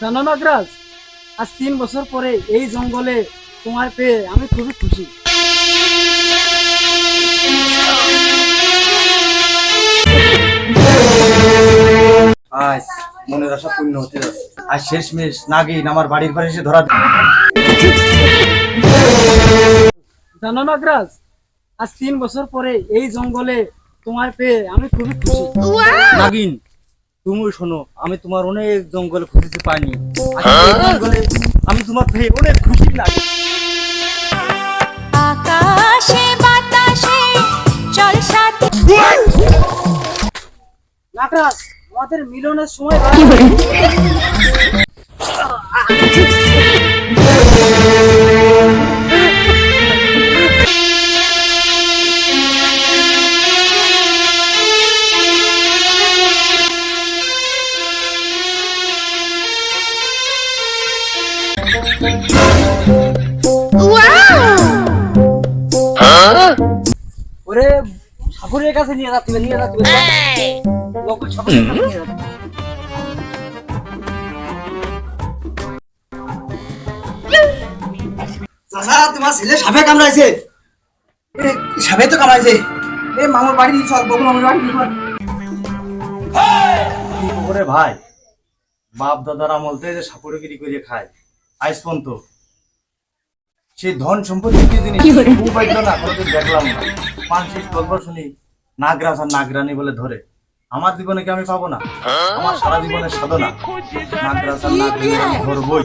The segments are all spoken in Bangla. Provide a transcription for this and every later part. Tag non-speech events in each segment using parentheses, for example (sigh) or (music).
জানো নাগরাজ আজ তিন বছর পরে এই জঙ্গলে তোমায় পেয়ে আমি খুবই খুশি। আজ মনের আশা পূর্ণ হতে যাচ্ছে। আজ শেষমেশ নাগিন আমার বাড়ির পাশে এসে ধরা দিল। জানো নাগরাজ আজ তিন বছর পরে এই জঙ্গলে তোমায় পেয়ে আমি খুবই খুশি। নাগিন তুমি শোনো আমি তোমার অনেক জঙ্গলে খুঁজেছি পাইনি। জঙ্গলে আমি তোমার পেয়ে অনেক খুশি লাগে। আকাশে বাতাসে চল সাথে। নাকরাস আমাদের মিলনের সময় ওরে ঠাকুরের কাছে নিয়ে যাচ্ছিল নিয়ে যাচ্ছিল নকুল ঠাকুরের কাছে নিয়ে যাচ্ছিল। চাচা তোমার ছেলে সাপে কামড়াইছে। এ, সাপে তো কামড়াইছে। এ মামুর বাড়ি নিয়ে চল বকুল মামুর বাড়ি নিয়ে চল। কি করে ভাই বাপ দাদার থেকে যে সাপুরগিরি করে খায়। আজ পর্যন্ত। সেই ধন সম্পত্তি কি জিনিস পাইল না কোনোদিন দেখলাম না। মানসিক গল্প শুনি নাগরাজ আর নাগরানি বলে ধরে। আমার জীবনে কি আমি পাবো না? আমার সারা জীবনের সাধনা। নাগরাজ আর নাগরানি ধরবই।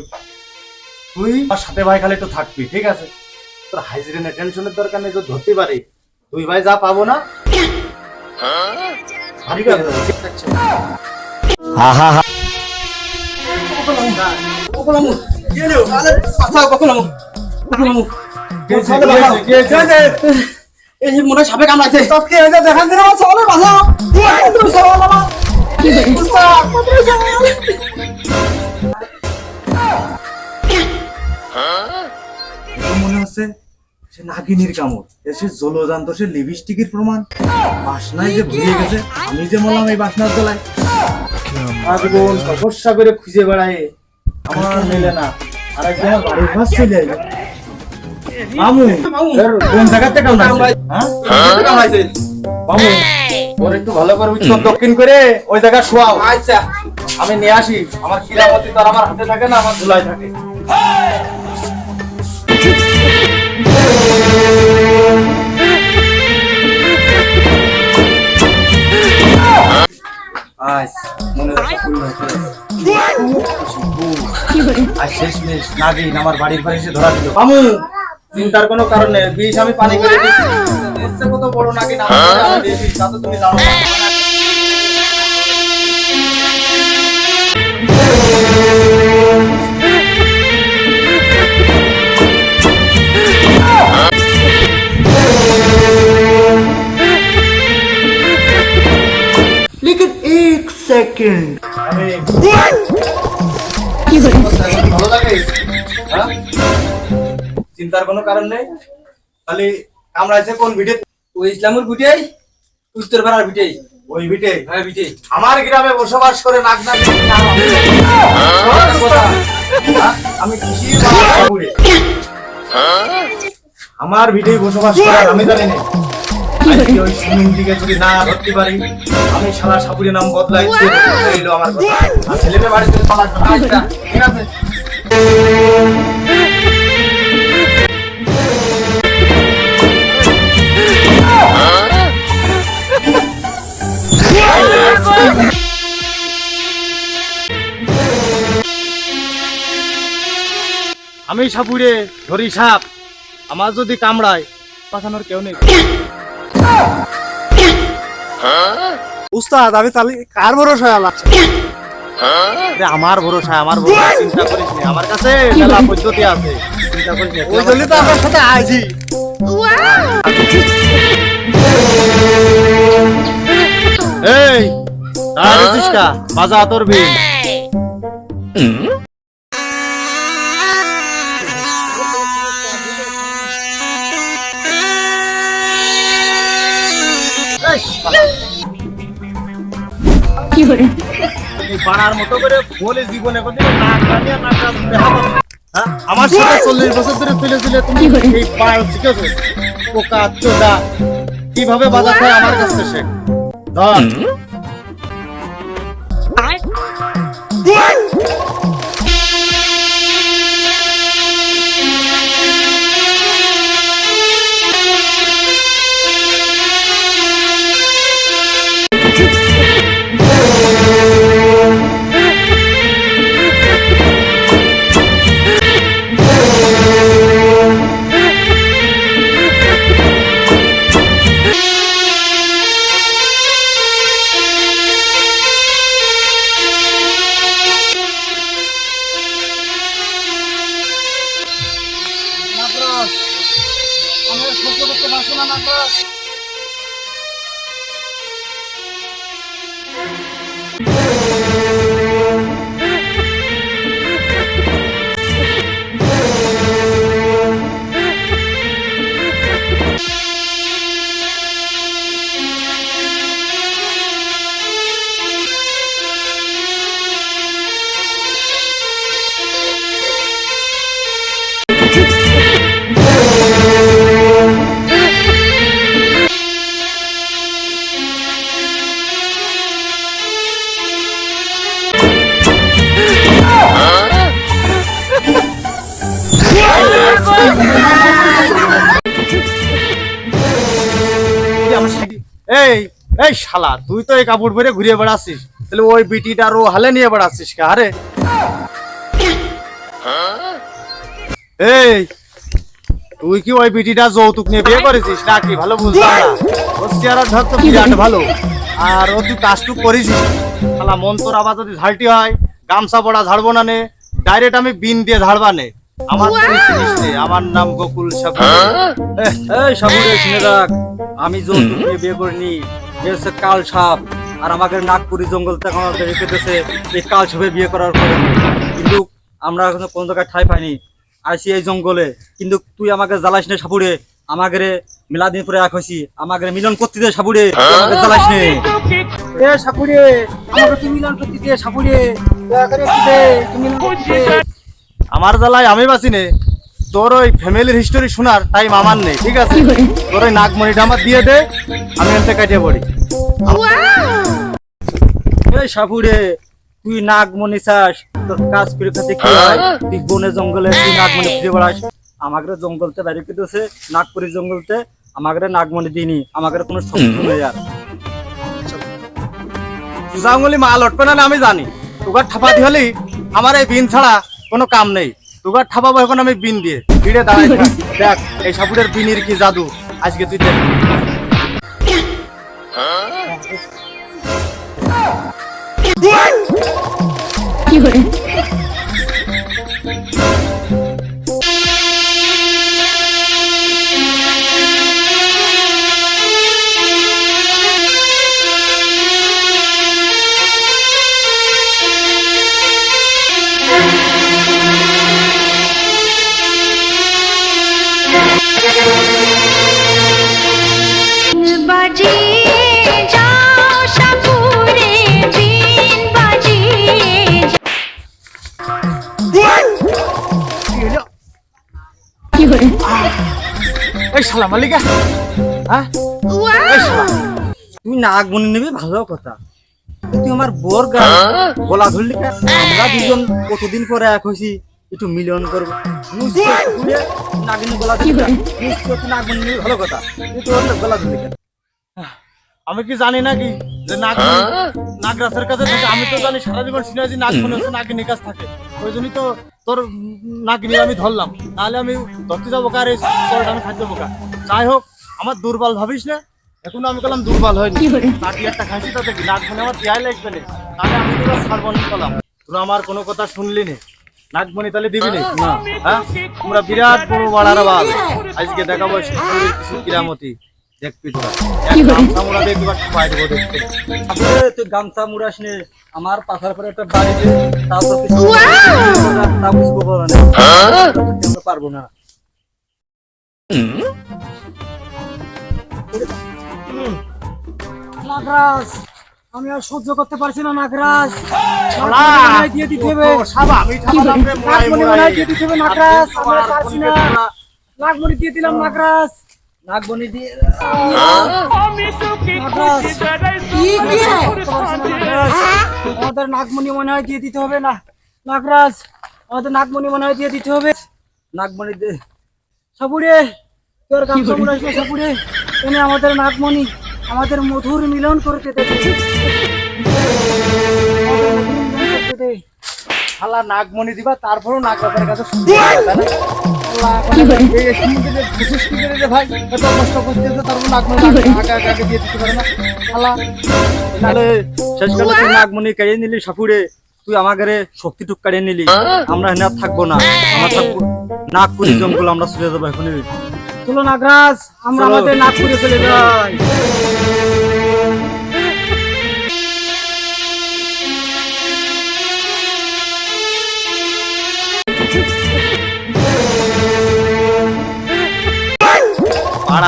তুই আমার সাথে ভাই খালি একটু থাকবি ঠিক আছে? তোর হাইজিনের টেনশনের দরকার নেই তো ধরতে পারি। তুই ভাই যা পাবো না। ঠিক আছে বকুল মামু আরে, মনে সাপে কামড়াইছে দেখান দিন আমার সবাই মনে হচ্ছে সে নাগিনীর কামড়? এসে জলজান্ত সে লিপস্টিকের প্রমাণ। বাসনায় যে ভুলিয়ে গেছে আমি যে বললাম এই বাসনার তলায়। আজীবন তপস্যা করে খুঁজে বেড়ায়। আমার মেলে না। মামু কোন হ্যাঁ? মামু ওর একটু ভালো করে উত্তর দক্ষিণ করে ওই জায়গা শোয়াও। আচ্ছা। আমি নিয়ে আসি। আমার কিরামতি তো আর আমার হাতে থাকে না আমার ধুলাই থাকে। আজ মনে। আজ শেষমেশ নাগিন আমার বাড়ির পাশে এসে ধরা দিল। মামু চিন্তার কোনো কারণ নেই। বিষ আমি পানি করে দিচ্ছি কত বড় নাকি তা তো তুমি জানো হ্যাঁ? চিন্তার কোনো কারণ নেই। খালি কামড়াইছে কোন ভিটে? ওই ইসলামের ভিটেই? উত্তর পাড়ার ভিটেই? ওই ভিটে? হ্যাঁ ভিটেই। আমার গ্রামে বসবাস করে নাক নাক আমি কৃষি আমার ভিটেই বসবাস করে আমি জানি না। আজকে (laughs) ওই সুমিন দিকে যদি না ধরতে পারি আমি সারা সাপুরের নাম বদলাই এলো আমার কথা। আর ছেলেমেয়ে বাড়ি পালাক না। ঠিক আছে? আমি সাপুরে ধরি সাপ আমার যদি কামড়ায় পাঠানোর কেউ নেই। উস্তাদ আমি তাহলে কার ভরসায় আলাপ আরে আমার ভরসা আমার ভরসা চিন্তা করিস না। আমার কাছে মেলা পদ্ধতি আছে। চিন্তা করিস না ওই তো আপনার সাথে আইছি এই দাঁড়িয়েছিস কা বাজা তোর বিল। কি করে পাড়ার মতো করে বলে জীবনে কোনদিন নাক হবে। হ্যাঁ? আমার সাথে চল্লিশ বছর ধরে তুলে তুমি এই পাড় শিখেছো পোকা চোদা কীভাবে বাজাতে আমার কাছে শেখ ধর। এই শালা তুই তো এই কাপড় পরে ঘুরিয়ে বেড়াচ্ছিস। তাহলে ওই বিটিটা রো হালে নিয়ে বেড়াচ্ছিস কে? আরে। এই তুই কি ওই বিটিটা যৌতুক নিয়ে বিয়ে করেছিস নাকি? ভালো বুঝলাম না। ওর চেহারা ধর তো বিরাট ভালো। আর ও তুই কাজটুক করেছিস শালা মন তোর আবার যদি ঝালটি হয় গামছা পড়া ঝাড়বো না নে। ডাইরেক্ট আমি বিন দিয়ে ঝাড়বা নে। আমার আমার নাম গোকুল সাবু এই সাবুরে শুনে রাখ আমি যৌতুক নিয়ে বিয়ে করিনি। হচ্ছে কাল সাপ, আর আমাকে নাগপুরি জঙ্গল থেকে রেখে দিয়েছে এই কাল সাপে বিয়ে করার পরে। কিন্তু আমরা এখনও কোনো জায়গায় ঠাই পাইনি। আইসি এই জঙ্গলে। কিন্তু তুই আমাকে জ্বালাস নে সাপুরে আমাকে মিলাদিন পরে এক হয়েছি আমাকে মিলন করতে দে সাপুরে জ্বালাস নে। আমার জ্বালায় আমি বাঁচি নে। তোর ওই ফ্যামিলির হিস্টোরি শোনার টাইম আমার নেই ঠিক আছে? তোর ওই নাগমণিটা আমার দিয়ে দে আমি এনতে কাটিয়ে পড়ি। এই সাপুরে তুই নাগমণি চাস তোর কাজ করে খাতে কি হয়? তুই বনে জঙ্গলে তুই নাগমণি খুঁজে বেড়াস। আমাকে জঙ্গলতে বাইরে কেটেছে নাগপুরি জঙ্গলতে। আমাকে নাগমণি দিনি আমাকে কোনো শত্রু নেই আর। সুজাঙ্গুলি মাল উঠবে না আমি জানি। তোগার ঠাপাতি হলি আমার এই বিন ছাড়া কোনো কাম নেই। তোগার ঠাপাবো এখন আমি বিন দিয়ে। ভিড়ে দাঁড়াই থাক। দেখ এই সাপুরের বিনির কি জাদু? আজকে তুই দেখ। কি যাও হ্যাঁ? শালা। তুই নাগমণি নিবি, ভালো কথা। তুই আমার বোর গা গলা কতদিন পরে এক হয়েছি, একটু মিলন করব। নাগিনী গলা ভালো কথা গলা আমি কি জানি নাকি যে নাগ নাগরাজের কাছে থাকে আমি তো জানি সারা জীবন শুনে আছি নাগ মনে হচ্ছে নাগিনীর কাছে থাকে। ওই জন্যই তো তোর নাগিনী আমি ধরলাম। নাহলে আমি ধরতে যাব কার? এই আমি খাদ্য বোকা যাই হোক আমার দুর্বল ভাবিস না? এখনও আমি বললাম দুর্বল হয়নি। নাকি একটা খাসি তাতে কি নাগ মনে আমার দেয়াই লাগবে না তাহলে আমি তোরা ছাড়বো না তোরা আমার কোনো কথা শুনলি না। নাগমণি তাহলে দিবি না? না। হ্যাঁ? তোমরা বিরাট বড় বাড়ার বাল আজকে দেখাবো কিছু কিরামতি। দেখবি তুই গামছা মুড়াস নে আমার পাশার পরে একটা বাড়ি দে তারপর কিছু তা বুঝব বলো না। আমরা পারব না। নাগরাজ আমি আর সহ্য করতে পারছি না নাগরাজ। মনে হয় দিয়ে দিতে হবে। দিয়ে দিতে হবে নাগরাজ। আমি পারছি না। নাগমণি দিয়ে দিলাম নাগরাজ। নাগমণি দিয়ে আমাদের নাগমণি মনে হয় দিয়ে দিতে হবে না। নাগরাজ আমাদের নাগমণি মনে হয় দিয়ে দিতে হবে। নাগমণি দে। সাপুরে তোর সাপুরে এনে আমাদের নাগমণি। আমাদের মধুর মিলন করতে দে শালা নাগমণি দিবা তারপরেও নাগ বাবার কাছে ভাই কষ্ট তারপর নাগমণি আগে আগে দিয়ে দিতে পারে না। তাহলে শেষকালে তুই নাগমণি কেড়ে নিলি সাপুরে। তুই আমাদের শক্তিটুক কেড়ে নিলি। আমরা এখানে আর থাকব না। আমরা থাকব নাগপুরি জঙ্গল আমরা চলে যাব এখনই। চলো নাগরাজ আমরা আমাদের নাগপুরে চলে যাই।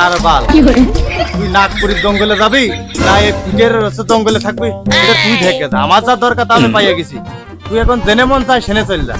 পাড়ার বাল তুই নাগপুরের জঙ্গলে যাবি না এই কুটের জঙ্গলে থাকবি এটা তুই থেকে যা। আমার যা দরকার তা আমি পাইয়া গেছি। তুই এখন জেনে মন চাই সেনে চল যা।